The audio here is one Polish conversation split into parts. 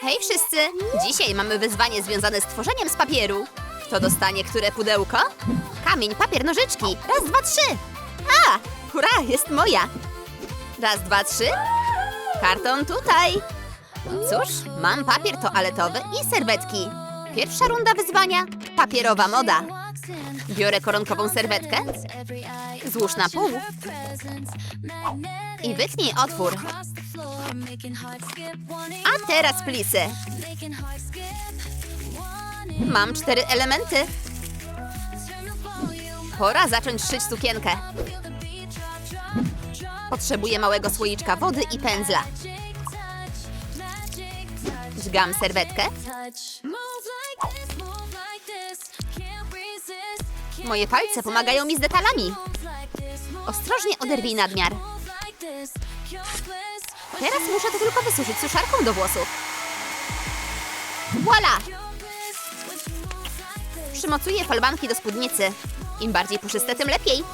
Hej wszyscy! Dzisiaj mamy wyzwanie związane z tworzeniem z papieru. Kto dostanie które pudełko? Kamień, papier, nożyczki. Raz, dwa, trzy. A! Hurra, jest moja. Raz, dwa, trzy. Karton tutaj. Cóż, mam papier toaletowy i serwetki. Pierwsza runda wyzwania. Papierowa moda. Biorę koronkową serwetkę. Złóż na pół. I wytnij otwór. A teraz plisy. Mam cztery elementy. Pora zacząć szyć sukienkę. Potrzebuję małego słoiczka wody i pędzla. Dźgam serwetkę. Moje palce pomagają mi z detalami. Ostrożnie oderwij nadmiar. Teraz muszę to tylko wysuszyć suszarką do włosów. Voila! Przymocuję falbanki do spódnicy. Im bardziej puszyste, tym lepiej.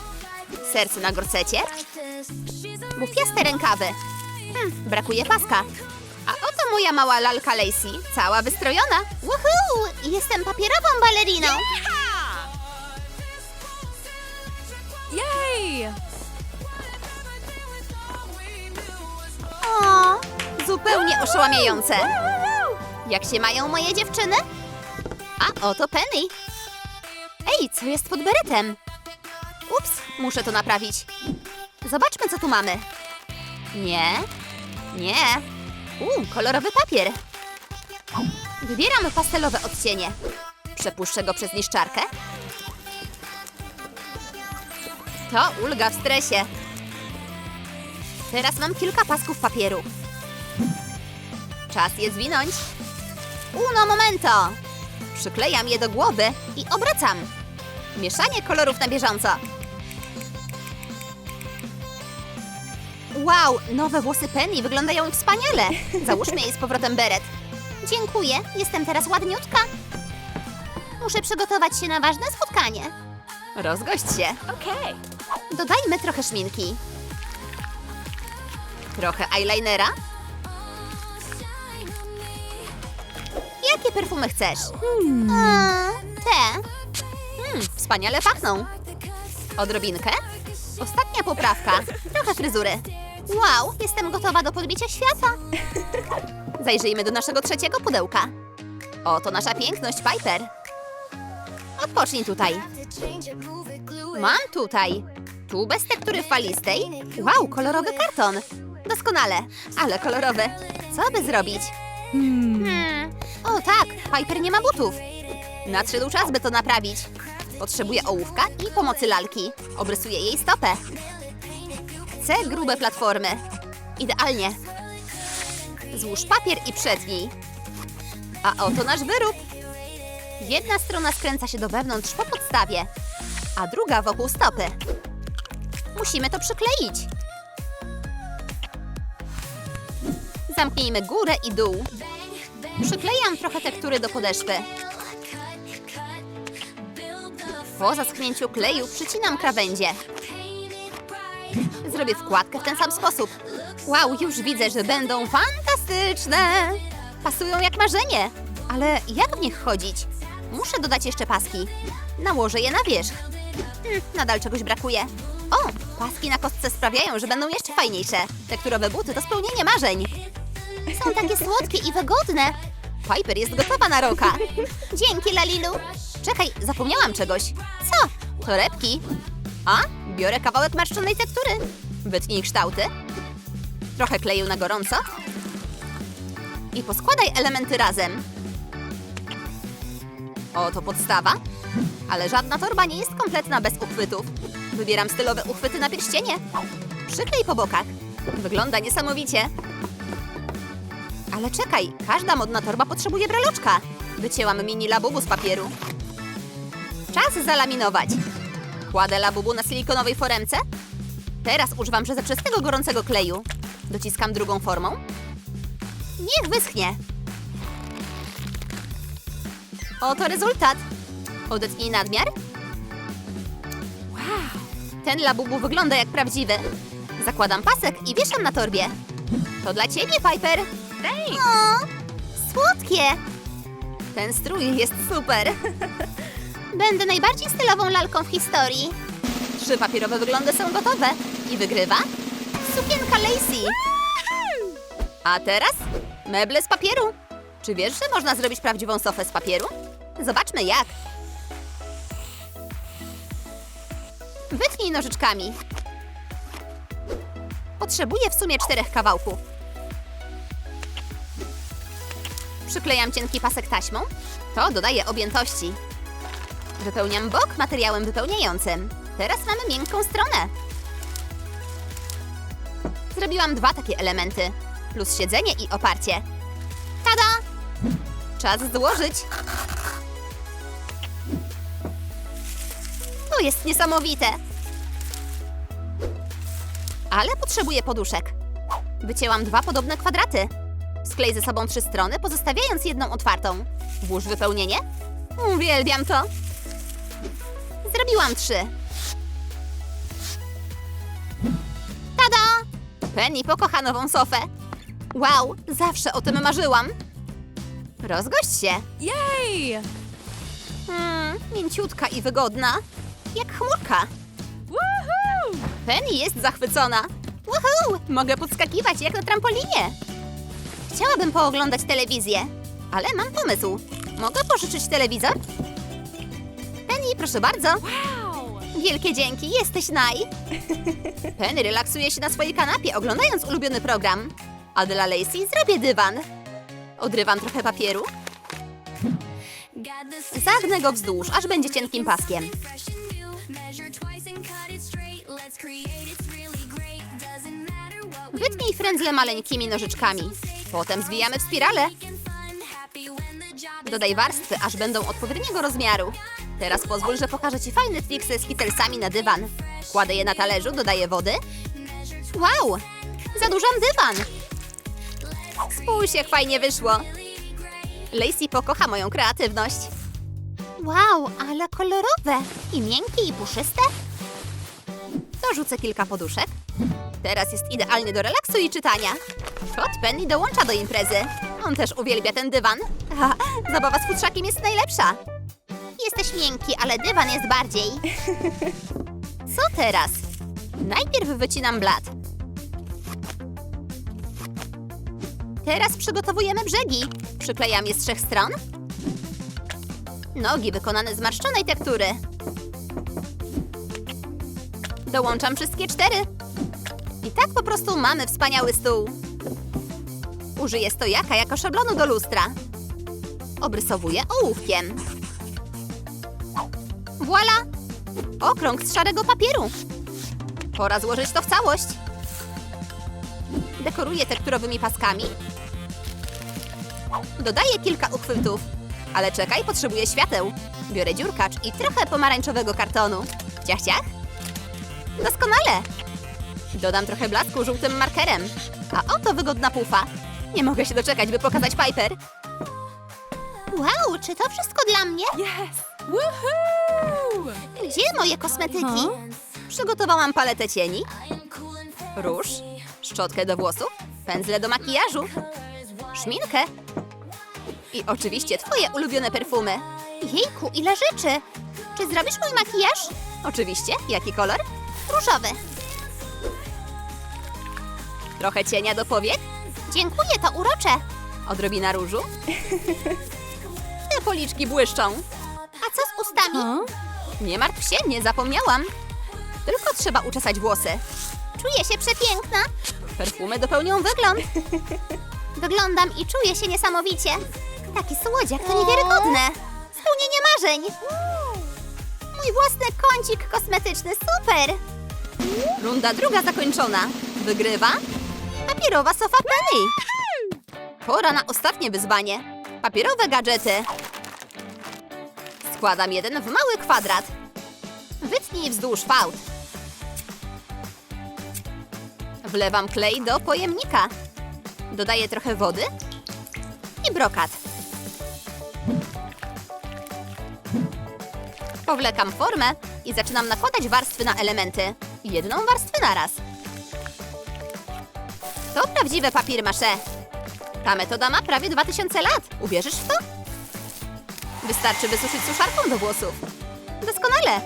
Serce na gorsecie. Bufiaste rękawy. Hmm, brakuje paska. A oto moja mała lalka Lacey, cała wystrojona. Woohoo! Jestem papierową baleriną. Yay! Zupełnie oszałamiające. Jak się mają moje dziewczyny? A oto Penny. Ej, co jest pod beretem? Ups, muszę to naprawić. Zobaczmy, co tu mamy. Nie, nie. U, kolorowy papier. Wybieram pastelowe odcienie. Przepuszczę go przez niszczarkę. To ulga w stresie. Teraz mam kilka pasków papieru. Czas je zwinąć. Uno momento! Przyklejam je do głowy i obracam. Mieszanie kolorów na bieżąco. Wow, nowe włosy Penny wyglądają wspaniale. Załóżmy jej z powrotem beret. Dziękuję, jestem teraz ładniutka. Muszę przygotować się na ważne spotkanie. Rozgość się. Okay. Dodajmy trochę szminki. Trochę eyelinera. Jakie perfumy chcesz? A, te. Hmm, wspaniale pachną. Odrobinkę. Ostatnia poprawka. Trochę fryzury. Wow, jestem gotowa do podbicia świata. Zajrzyjmy do naszego trzeciego pudełka. Oto nasza piękność Piper. Odpocznij tutaj. Mam tutaj tubę z tektury falistej. Wow, kolorowy karton. Doskonale, ale kolorowy. Co by zrobić? Hmm. O tak, Piper nie ma butów. Nadszedł czas, by to naprawić. Potrzebuję ołówka i pomocy lalki. Obrysuję jej stopę. Chcę grube platformy. Idealnie. Złóż papier i przetnij. A oto nasz wyrób. Jedna strona skręca się do wewnątrz po podstawie, a druga wokół stopy. Musimy to przykleić. Zamknijmy górę i dół. Przyklejam trochę tektury do podeszwy. Po zaschnięciu kleju przycinam krawędzie. Zrobię wkładkę w ten sam sposób. Wow, już widzę, że będą fantastyczne! Pasują jak marzenie. Ale jak w nich chodzić? Muszę dodać jeszcze paski. Nałożę je na wierzch. Hmm, nadal czegoś brakuje. O, paski na kostce sprawiają, że będą jeszcze fajniejsze. Tekturowe buty to spełnienie marzeń. Są takie słodkie i wygodne. Piper jest gotowa na roka. Dzięki, Lalilu. Czekaj, zapomniałam czegoś. Co? Torebki. A, biorę kawałek marszczonej tektury. Wytnij kształty. Trochę kleju na gorąco. I poskładaj elementy razem. Oto podstawa. Ale żadna torba nie jest kompletna bez uchwytów. Wybieram stylowe uchwyty na pierścienie. Przyklej po bokach. Wygląda niesamowicie. Ale czekaj, każda modna torba potrzebuje breloczka. Wycięłam mini labubu z papieru. Czas zalaminować. Kładę labubu na silikonowej foremce. Teraz używam przezroczystego gorącego kleju. Dociskam drugą formą. Niech wyschnie. Oto rezultat. Odetnij nadmiar. Wow, ten labubu wygląda jak prawdziwy. Zakładam pasek i wieszam na torbie. To dla ciebie, Piper. Thanks. O, słodkie! Ten strój jest super! Będę najbardziej stylową lalką w historii. Trzy papierowe wyglądy są gotowe. I wygrywa sukienka Lacey. A teraz meble z papieru. Czy wiesz, że można zrobić prawdziwą sofę z papieru? Zobaczmy jak. Wytnij nożyczkami. Potrzebuję w sumie czterech kawałków. Przyklejam cienki pasek taśmą. To dodaje objętości. Wypełniam bok materiałem wypełniającym. Teraz mamy miękką stronę. Zrobiłam dwa takie elementy. Plus siedzenie i oparcie. Tada! Czas złożyć. To jest niesamowite. Ale potrzebuję poduszek. Wycięłam dwa podobne kwadraty. Sklej ze sobą trzy strony, pozostawiając jedną otwartą. Włóż wypełnienie. Uwielbiam to. Zrobiłam trzy. Tada! Penny pokocha nową sofę. Wow, zawsze o tym marzyłam. Rozgość się. Yay! Mm, mięciutka i wygodna. Jak chmurka. Woohoo! Penny jest zachwycona. Woohoo! Mogę podskakiwać jak na trampolinie. Chciałabym pooglądać telewizję, ale mam pomysł. Mogę pożyczyć telewizor? Penny, proszę bardzo. Wow! Wielkie dzięki, jesteś naj. Penny relaksuje się na swojej kanapie, oglądając ulubiony program. A dla Lacey zrobię dywan. Odrywam trochę papieru. Zagnę go wzdłuż, aż będzie cienkim paskiem. Wytnij frędzle maleńkimi nożyczkami. Potem zwijamy w spirale. Dodaj warstwy, aż będą odpowiedniego rozmiaru. Teraz pozwól, że pokażę Ci fajny trik ze skitelsami na dywan. Kładę je na talerzu, dodaję wody. Wow! Zadłużam dywan! Spójrz, jak fajnie wyszło. Lacey pokocha moją kreatywność. Wow, ale kolorowe! I miękkie, i puszyste. Dorzucę kilka poduszek. Teraz jest idealnie do relaksu i czytania. Kot Penny dołącza do imprezy. On też uwielbia ten dywan. Ha, zabawa z futrzakiem jest najlepsza. Jesteś miękki, ale dywan jest bardziej. Co teraz? Najpierw wycinam blat. Teraz przygotowujemy brzegi. Przyklejam je z trzech stron. Nogi wykonane z marszczonej tektury. Dołączam wszystkie cztery. I tak po prostu mamy wspaniały stół. Użyję stojaka jako szablonu do lustra. Obrysowuję ołówkiem. Voila! Okrąg z szarego papieru. Pora złożyć to w całość. Dekoruję tekturowymi paskami. Dodaję kilka uchwytów. Ale czekaj, potrzebuję świateł. Biorę dziurkacz i trochę pomarańczowego kartonu. Ciach, ciach. Doskonale. Dodam trochę blasku żółtym markerem. A oto wygodna pufa. Nie mogę się doczekać, by pokazać Piper. Wow, czy to wszystko dla mnie? Yes! Woohoo! Gdzie moje kosmetyki? Huh? Przygotowałam paletę cieni, róż, szczotkę do włosów, pędzle do makijażu, szminkę i oczywiście twoje ulubione perfumy. Jejku, ile rzeczy! Czy zrobisz mój makijaż? Oczywiście. Jaki kolor? Różowy. Trochę cienia do powiek? Dziękuję, to urocze. Odrobina różu? Te policzki błyszczą. A co z ustami? Huh? Nie martw się, nie zapomniałam. Tylko trzeba uczesać włosy. Czuję się przepiękna. Perfumy dopełnią wygląd. Wyglądam i czuję się niesamowicie. Taki słodziak to niewiarygodne. Spełnienie marzeń. Mój własny kącik kosmetyczny, super. Runda druga zakończona. Wygrywa papierowa sofa Penny. Pora na ostatnie wyzwanie. Papierowe gadżety. Składam jeden w mały kwadrat. Wytnij wzdłuż fałd. Wlewam klej do pojemnika. Dodaję trochę wody i brokat. Powlekam formę i zaczynam nakładać warstwy na elementy. Jedną warstwę naraz. To prawdziwe papier masze. Ta metoda ma prawie 2000 lat. Uwierzysz w to? Wystarczy wysuszyć suszarką do włosów. Doskonale.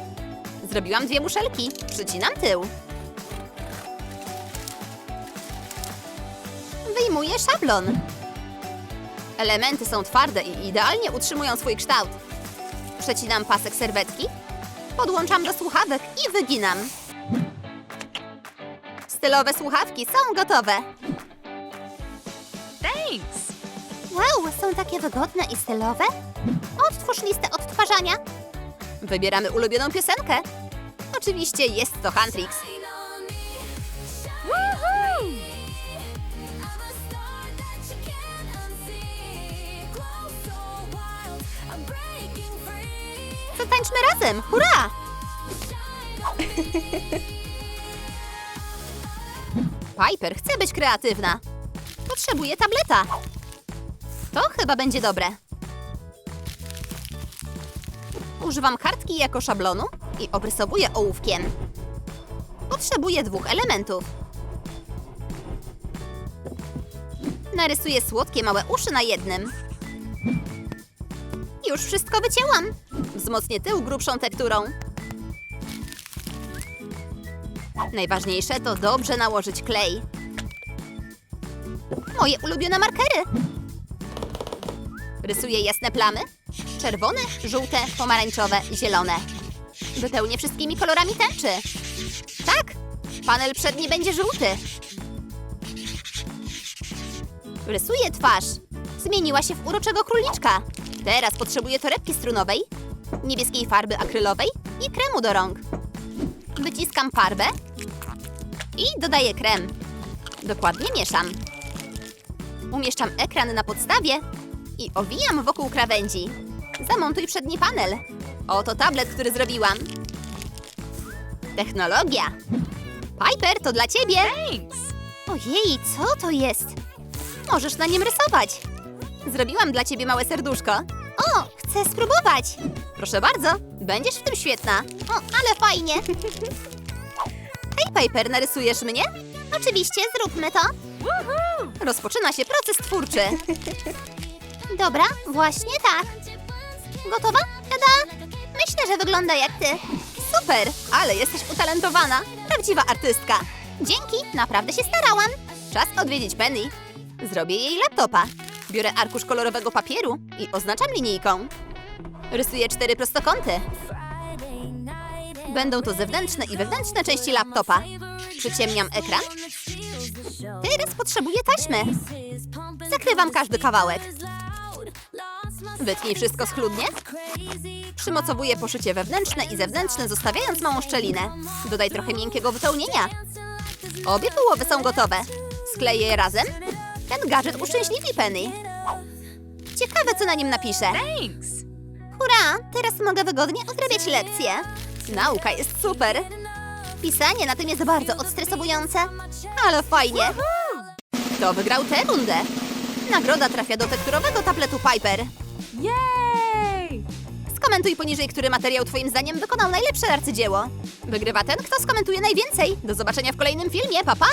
Zrobiłam dwie muszelki. Przycinam tył. Wyjmuję szablon. Elementy są twarde i idealnie utrzymują swój kształt. Przecinam pasek serwetki, podłączam do słuchawek i wyginam. Stylowe słuchawki są gotowe. Thanks. Wow, są takie wygodne i stylowe. Odtwórz listę odtwarzania. Wybieramy ulubioną piosenkę. Oczywiście jest to Huntrix. Woohoo! Zatańczmy razem! Hurra! Piper chce być kreatywna. Potrzebuje tableta. To chyba będzie dobre. Używam kartki jako szablonu i obrysowuję ołówkiem. Potrzebuję dwóch elementów. Narysuję słodkie małe uszy na jednym. Już wszystko wycięłam. Wzmocnię tył grubszą tekturą. Najważniejsze to dobrze nałożyć klej. Moje ulubione markery. Rysuję jasne plamy. Czerwone, żółte, pomarańczowe, zielone. Wypełnię wszystkimi kolorami tęczy. Tak, panel przedni będzie żółty. Rysuję twarz. Zmieniła się w uroczego króliczka. Teraz potrzebuję torebki strunowej, niebieskiej farby akrylowej i kremu do rąk. Wyciskam farbę i dodaję krem. Dokładnie mieszam. Umieszczam ekran na podstawie i owijam wokół krawędzi. Zamontuj przedni panel. Oto tablet, który zrobiłam. Technologia. Piper, to dla ciebie. Thanks. Ojej, co to jest? Możesz na nim rysować. Zrobiłam dla ciebie małe serduszko. O, chcę spróbować. Proszę bardzo, będziesz w tym świetna. O, ale fajnie. Hej, Piper, narysujesz mnie? Oczywiście, zróbmy to. Rozpoczyna się proces twórczy. Dobra, właśnie tak. Gotowa? Tada! Myślę, że wygląda jak ty. Super, ale jesteś utalentowana. Prawdziwa artystka. Dzięki, naprawdę się starałam. Czas odwiedzić Penny. Zrobię jej laptopa. Biorę arkusz kolorowego papieru i oznaczam linijką. Rysuję cztery prostokąty. Będą to zewnętrzne i wewnętrzne części laptopa. Przyciemniam ekran. Teraz potrzebuję taśmy. Zakrywam każdy kawałek. Wytnij wszystko schludnie. Przymocowuję poszycie wewnętrzne i zewnętrzne, zostawiając małą szczelinę. Dodaj trochę miękkiego wypełnienia. Obie połowy są gotowe. Skleję je razem. Ten gadżet uszczęśliwi Penny. Ciekawe, co na nim napiszę. Thanks. Hurra! Teraz mogę wygodnie odrabiać lekcje. Nauka jest super. Pisanie na tym jest bardzo odstresowujące, ale fajnie. Kto wygrał tę rundę? Nagroda trafia do tekturowego tabletu Piper. Yay! Skomentuj poniżej, który materiał Twoim zdaniem wykonał najlepsze arcydzieło. Wygrywa ten, kto skomentuje najwięcej. Do zobaczenia w kolejnym filmie. Pa, pa!